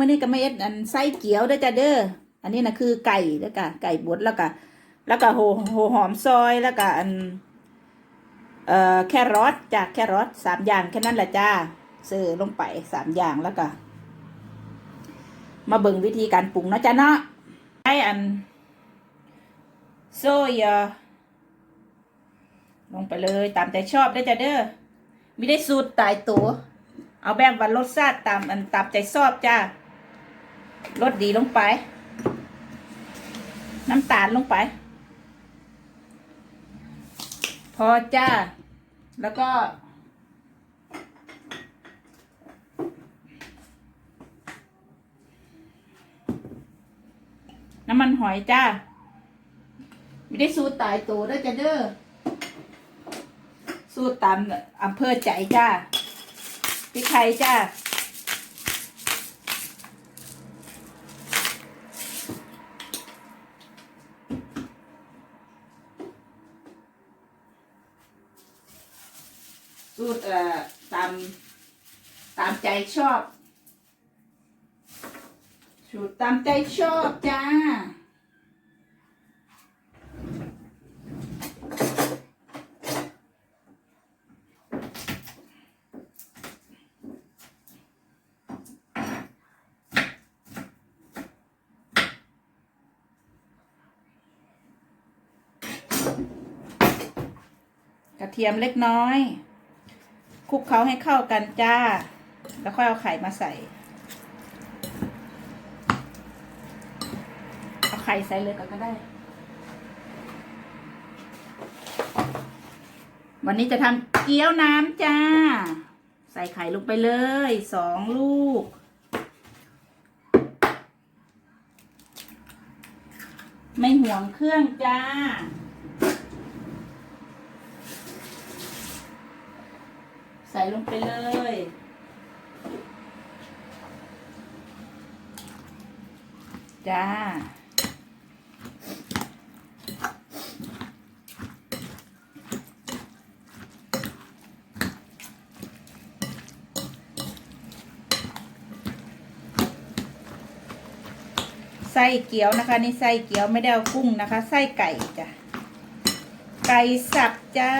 มื่อนี้ก็ไม่เอ็ดอันไส้เกี๊ยวด้จ้ะเด้ออันนี้นะคือไก่เด้อก่ะไก่บดแล้วก็แล้วก็โหโหหอมซอยแล้วก็อันเอ่อแครอทจากแครอทสามอย่างแค่นั้นแหละจ้าเสิร์ฟลงไปสามอย่างแล้วก็มาเบิ่งวิธีการปรุงนะจ้ะเนาะไออันโซยาลงไปเลยตามใจชอบได้จ้ะเด้อไม่ได้สูตรตายตัว เอาแบบว่ารสชาติตามอันตามใจชอบจ้า รสดีลงไป น้ำตาลลงไป พอจ้า แล้วก็ น้ำมันหอยจ้า ไม่ได้สูตรตายตัวได้อจ้ะเด้อสูตรตามอำเภอใจจ้าพริกไทยจ้า สูตรเอ่อตามตามใจชอบ สูตรตามใจชอบจ้ากระเทียมเล็กน้อย คลุกเคล้าให้เข้ากันจ้า แล้วค่อยเอาไข่มาใส่ เอาไข่ใส่เลยก็ได้ วันนี้จะทำเกี๊ยวน้ำจ้า ใส่ไข่ลงไปเลยสองลูกไม่ห่วงเครื่องจ้า ส่ลงไปเลย จ้า ไส้เกี๊ยวนะคะ นี่ไส้เกี๊ยวไม่ได้เอากุ้งนะคะ ไส้ไก่จ้ะ ไก่สับจ้า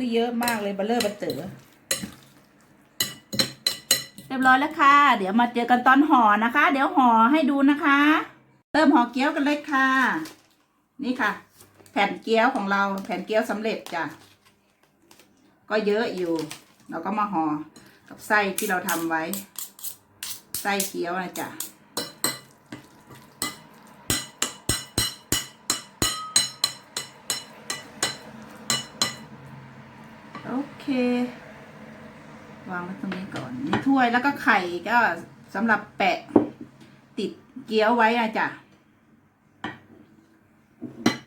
อุ้ยเยอะมากเลยเบลเลอร์บัตเตอร์เรียบร้อยแล้วค่ะ เดี๋ยวมาเจอกันตอนห่อนะคะ เดี๋ยวห่อให้ดูนะคะ เริ่มห่อเกี๊ยวกันเลยค่ะ นี่ค่ะ แผ่นเกี๊ยวของเราแผ่นเกี๊ยวสำเร็จจ้ะก็เยอะอยู่ เราก็มาห่อกับไส้ที่เราทำไว้ ไส้เกี๊ยวนะจ๊ะ โอเค วางไว้ตรงนี้ก่อนนี่ถ้วยแล้วก็ไข่ก็สำหรับแปะ ติดเกี๊ยวไว้นะจ๊ะ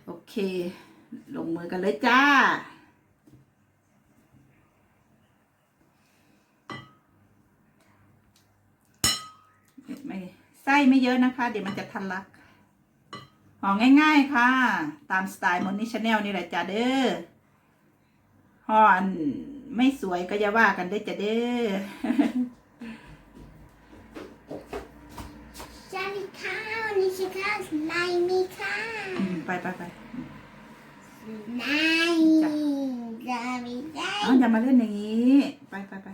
โอเค ลงมือกันเลยจ้าไม่ไส้ไม่เยอะนะคะ เดี๋ยวมันจะทันลักห่อง่ายๆค่ะ ตามสไตล์มอนนี่ชาแนลนี่แหละจ้าเด้อ ฮอนไม่สวยก็อย่าว่ากันได้อจะเด้อสวัสดีค่ะวันนี้ชื่อข้าวไลมีค่ะอืมไปไปไปไลจะมีได้อ๋ออย่ามาเล่นอย่างนี้ ไปไปไป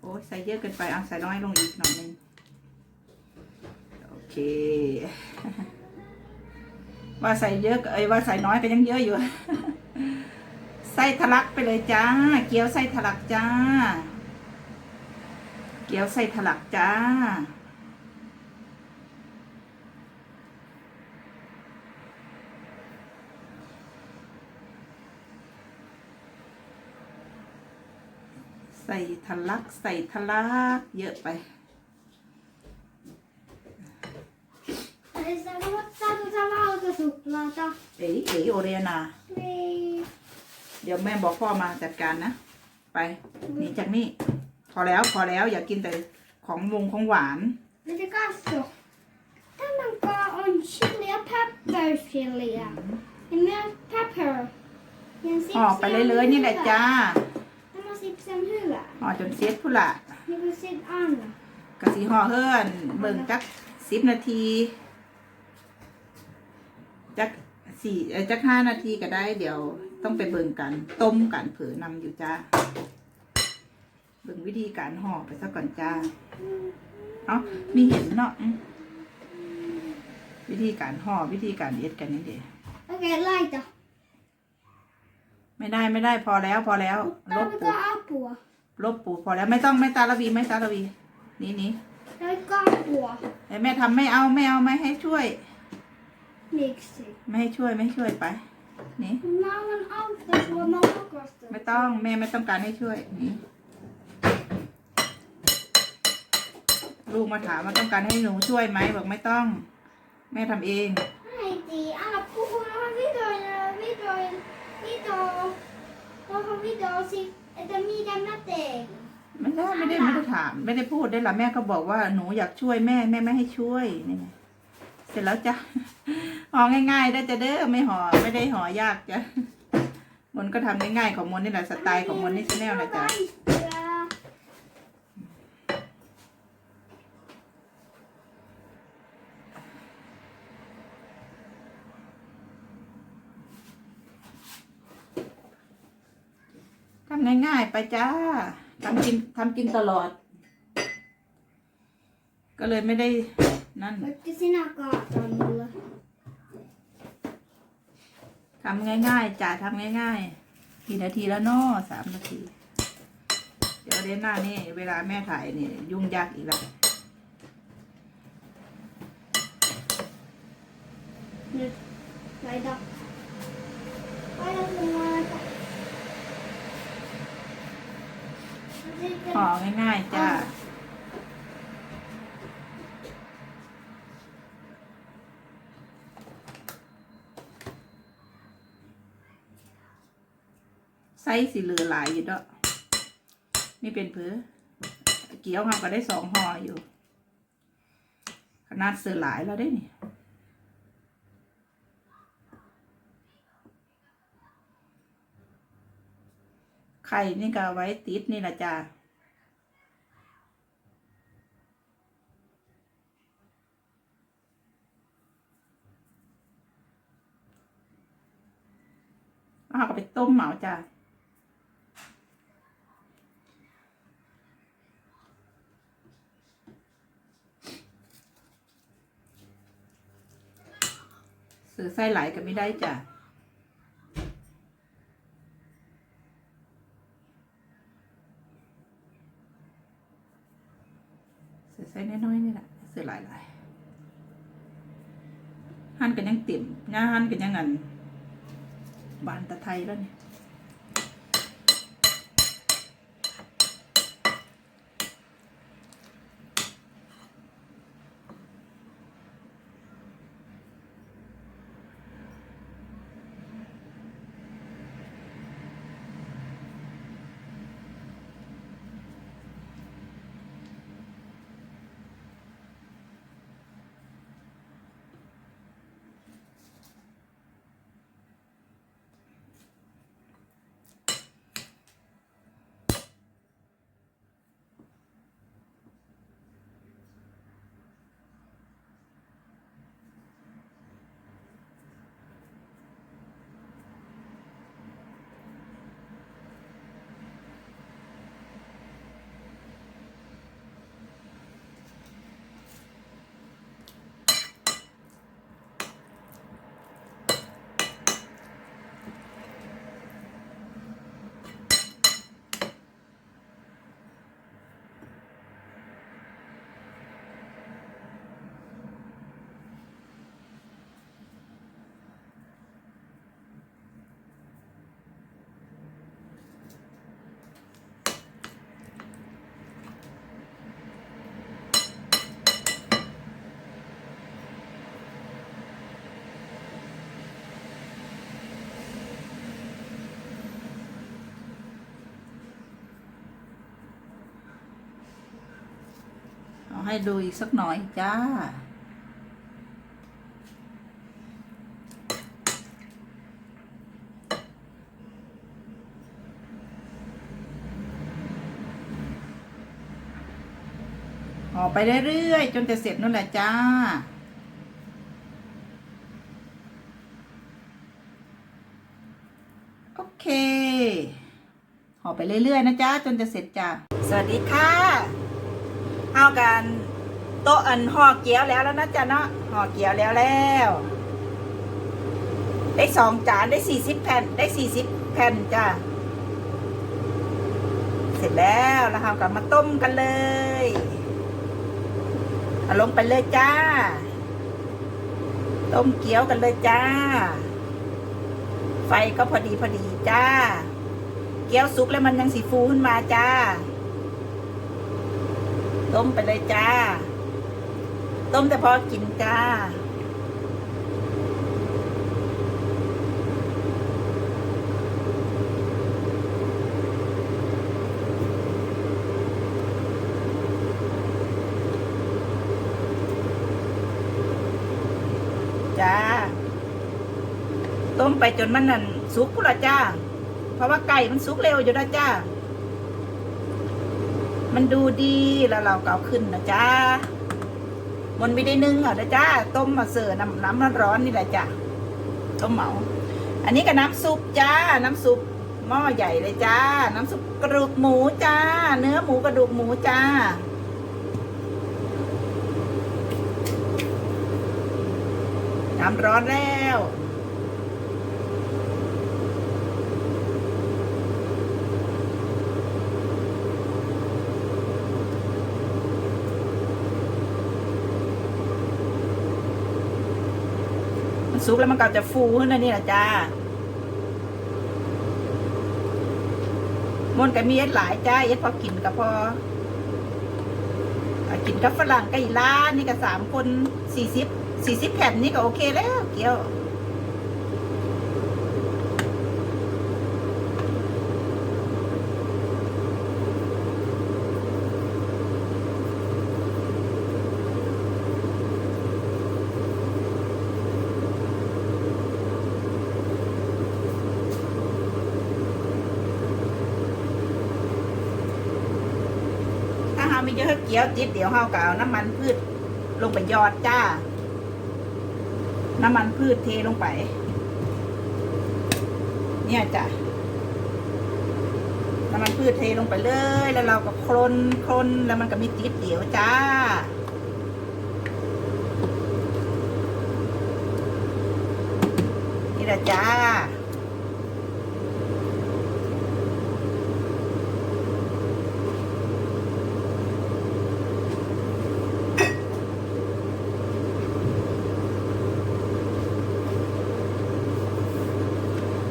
โอ้ยใส่เยอะเกินไปเอาใส่น้อยลงอีกหน่อยหนึงโอเค ว่าใส่เยอะก็เอ้ยว่าใส่น้อยก็ยังเยอะอยู่ ใส่ทะลักไปเลยจ้า เกี๊ยวใส่ทะลักจ้า เกี๊ยวใส่ทะลักจ้า ใส่ทะลักใส่ทะลักเยอะไปเอ๋เอ๋โอเรียนา เดี๋ยวแม่บอกพ่อมาจัดการนะ ไปหนีจากนี่ พอแล้วพอแล้วอย่ากินแต่ของวงของหวาน Lite gasso. Tämän kaa on chili ja pepper chili. Ja myös pepper. Ja ห่อไปเรื่อยๆนี่แหละจ้า Tämä sipsen hyvä. ห่อจนเสร็จพุ่นละ Niin kuin sit Anna. กะสีห่อเฮือนเบิ่งจักสิบนาที จักสี่เอ่อจักห้านาทีก็ได้เดี๋ยว ต้องไปเบิ่งกัน ต้มกันเผือนำอยู่จ้าเบิ่งวิธีการห่อไปซะก่อนจ้าเอ้ามีเห็นเนาะอืมวิธีการห่อวิธีการเอ็ดกันนี่เดี Okei, laita. ไม่ได้ไม่ได้พอแล้วพอแล้ว ลบปู Tarvitko apua? ลบปูพอแล้วไม่ต้องไม่ตาละวีไม่ตาละวีนี่นี่ Tarvitko apua? แต่แม่ทำไม่เอาไม่เอาไม่ให้ช่วย Miksi? ไม่ให้ช่วยไม่ให้ช่วยไป นี่ Mä haluan auttaa sua, mä rakastan. ไม่ต้องแม่ไม่ต้องการให้ช่วย นี่ ลูกมาถามว่าต้องการให้หนูช่วยไหมบอกไม่ต้อง แม่ทำเอง Äiti, älä puhu noin videoin, videoin, video, tuohon videosi, että mitä mä teen. ไม่ได้ไม่ได้ไม่ได้ถาม ไม่ได้พูดได้หรอแม่ก็บอกว่าหนูอยากช่วยแม่แม่ไม่ให้ช่วยนี่ไง เสร็จแล้วจ้ะห่อง่ายๆได้จะเด้อไม่ห่อไม่ได้ห่อยากจ้ะมนก็ทำง่ายๆของมนนี่แหละสไตล์ของมนนี่ชแนลนะจ๊ะทำง่ายๆไปจ้าทำกินทำกินตลอด ก็เลยไม่ได้ นั่น Voitko sinä kaataa mulle? ทำง่ายๆจ้าทำง่ายๆกี่นาทีแล้วเนาะสามนาที เดี๋ยวเดนหน้านี่เวลาแม่ถ่ายนี่ยุ่งยากอีกแล้ว Nyt. Laita. Laita sun laita. Sitten ห่อง่ายๆจ้า ไซส์สีเหลือหลายอยู่ด้อนี่เป็นเผือเกี๊ยวเราก็ได้สองห่ออยู่ ขนาดเสือหลายแล้วได้นี่ไข่นี่ก็ไว้ติดนี่ละจ้าเราก็ไปต้มเหมาจ้า อไส้ไหลก็ไม่ได้จ้ะซื้อไส้น้อยๆนี่แหละซื้อหลายๆหั่นกันยังเต็มย่าหั่นกันยังงันบานตะไทยแล้วเนี่ย ให้ดูอีกสักหน่อยจ้า ห่อไปเรื่อยๆ จนจะเสร็จนั่นแหละจ้าโอเคห่อไปเรื่อยๆ นะจ๊ะ จนจะเสร็จจ้า สวัสดีค่ะ เอากันโต๊ะอันห่อเกี๊ยวแล้วแล้วนะจ๊ะเนาะห่อเกี๊ยวแล้วแล้ว ได้สองจานได้สี่สิบแผ่นได้สี่สิบแผ่นจ้าเสร็จแล้วแล้วเรากลับมาต้มกันเลยเอาลงไปเลยจ้า ต้มเกี๊ยวกันเลยจ้า ไฟก็พอดีพอดีจ้า เกี๊ยวสุกแล้วมันยังสีฟูขึ้นมาจ้า ต้มไปเลยจ้า ต้มแต่พอกินจ้า จ้า ต้มไปจนมันนั่นสุกพุละจ้า เพราะว่าไก่มันสุกเร็วอยู่นะจ้า มันดูดีแล้วเราก็เอาขึ้นนะจ้ามันไม่ได้นึ่งเหรอนะจ้าต้มมาเสิร์ฟน้ำน้ำร้อนๆนี่แหละจ้าต้มเหมา อันนี้ก็น้ำซุปจ้า น้ำซุปหม้อใหญ่เลยจ้า น้ำซุปกระดูกหมูจ้า เนื้อหมูกระดูกหมูจ้าน้ำร้อนแล้ว สุกแล้วมันก็จะฟูขึ้นนะนี่แหละจ้ามนก็มีเอ็ดหลายจ้าเอ็ดพอกินก็พออะกินกับฝรั่งกับอีล่านี่ก็สามคนสี่สิบสี่สิบแผ่นนี่ก็โอเคแล้วเกี่ยว ถ้า เกี๊ยวติดเดี๋ยวเฮาก็เอาน้ำมันพืชลงไปยอดจ้า น้ำมันพืชเทลงไป เนี่ยจ้ะน้ำมันพืชเทลงไปเลย แล้วเราก็คลนคลนแล้วมันก็มีติดเดี๋ยวจ้านี่แหละจ้า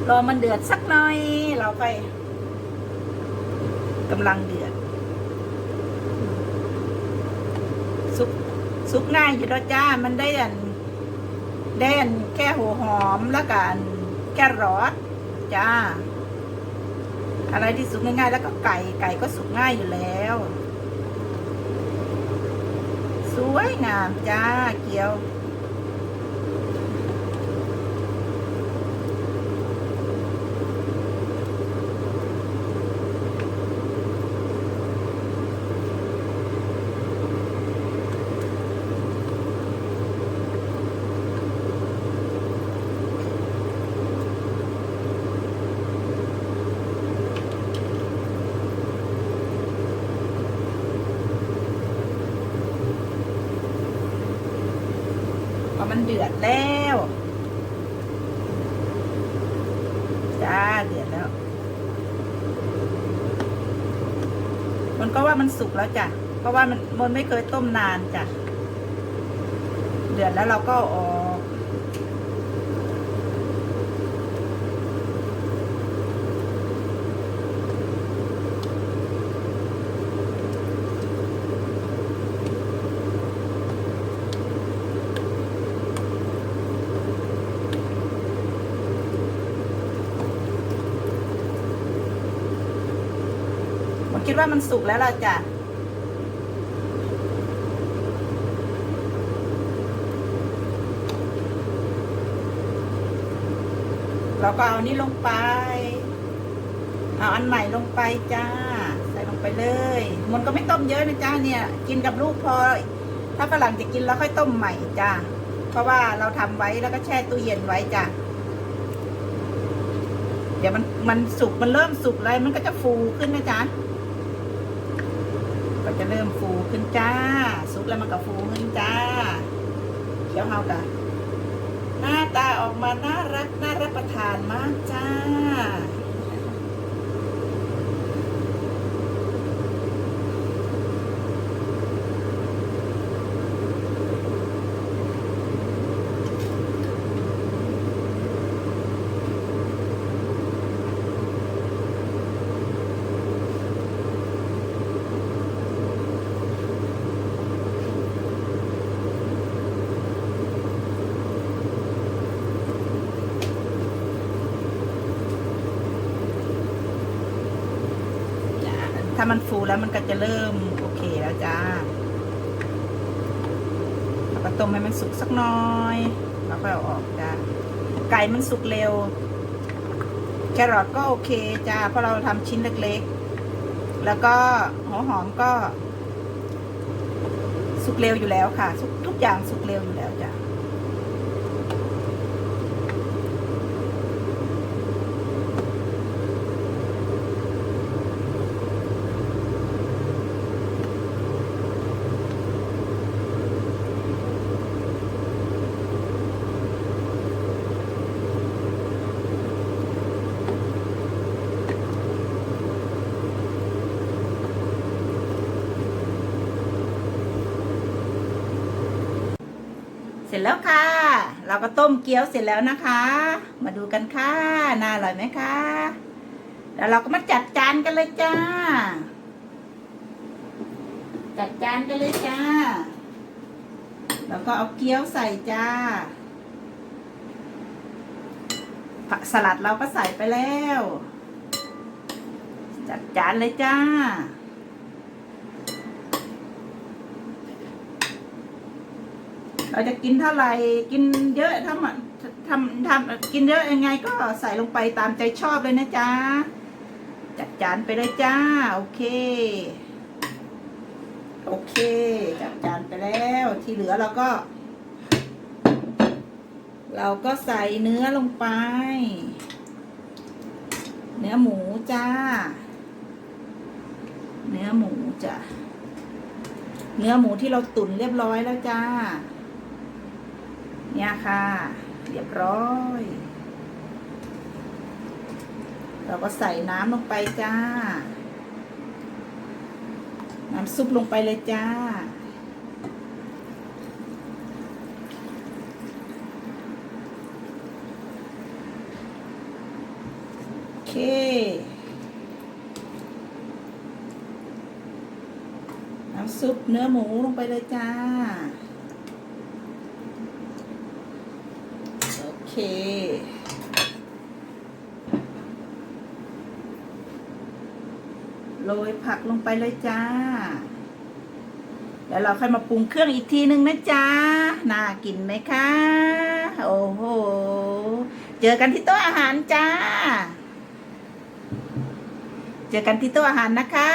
รอมันเดือดสักหน่อย เราไปกำลังเดือดซุกซุกง่ายอยู่แล้วจ้า มันได้อันได้อันแค่หัวหอมแล้วกันแค่รอสจ้า อะไรที่สุกง่ายๆ แล้วก็ไก่ไก่ก็สุกง่ายอยู่แล้ว สวยงามจ้าเกี๊ยว มันเดือดแล้ว จ้าเดือดแล้ว มันก็ว่ามันสุกแล้วจ้ะเพราะว่ามันมันไม่เคยต้มนานจ้ะ เดือดแล้วเราก็อาออก คิดว่ามันสุกแล้วเราจะเราก็เอานี่ลงไป เอาอันใหม่ลงไปจ้า ใส่ลงไปเลย มันก็ไม่ต้มเยอะนะจ้าเนี่ย กินกับลูกพอ ถ้าฝรั่งจะกินแล้วค่อยต้มใหม่จ้า เพราะว่าเราทำไว้แล้วก็แช่ตู้เย็นไว้จ้าเดี๋ยวมันมันสุกมันเริ่มสุกเลยมันก็จะฟูขึ้นนะจ๊ะ จะเริ่มฟูขึ้นจ้า สุกแล้วมันก็ฟูขึ้นจ้าเชี่ยวเฮากะหน้าตาออกมาน่ารักน่ารับประทานมากจ้า จ้ะถ้ามันฟูแล้วมันก็จะเริ่มโอเคแล้วจ้าแล้วก็ต้มให้มันสุกสักน้อย แล้วค่อยเอาออกจ้าไก่มันสุกเร็ว แครอทก็โอเคจ้าเพราะเราทำชิ้นเล็กๆ แล้วก็หัวหอมก็ สุกเร็วอยู่แล้วค่ะสุกทุกอย่างสุกเร็วอยู่แล้วจ้า ร็จแล้วค่ะ เราก็ต้มเกี๊ยวเสร็จแล้วนะคะ มาดูกันค่ะ น่าอร่อยไหมคะ แล้วเราก็มาจัดจานกันเลยจ้า จัดจานกันเลยจ้า แล้วก็เอาเกี๊ยวใส่จ้า ผักสลัดเราก็ใส่ไปแล้ว จัดจานเลยจ้า เราจะกินเท่าไหร่กินเยอะทำทำทำกินเยอะยังไงก็ใส่ลงไปตามใจชอบเลยนะจ๊ะจัดจานไปเลยจ้า โอเค โอเค จัดจานไปแล้วที่เหลือเราก็ เราก็ใส่เนื้อลงไป เนื้อหมูจ้า เนื้อหมูจ้ะเนื้อหมูที่เราตุ๋นเรียบร้อยแล้วจ้า เนี่ยค่ะ เรียบร้อย เราก็ใส่น้ำลงไปจ้า น้ำซุปลงไปเลยจ้า โอเคน้ำซุปเนื้อหมูลงไปเลยจ้า โอ เคโรยผักลงไปเลยจ้า แล้วเราค่อยมาปรุงเครื่องอีกทีนึงนะจ๊ะ น่ากินไหมคะ โอ้โห เจอกันที่โต๊ะอาหารจ้า เจอกันที่โต๊ะอาหารนะคะ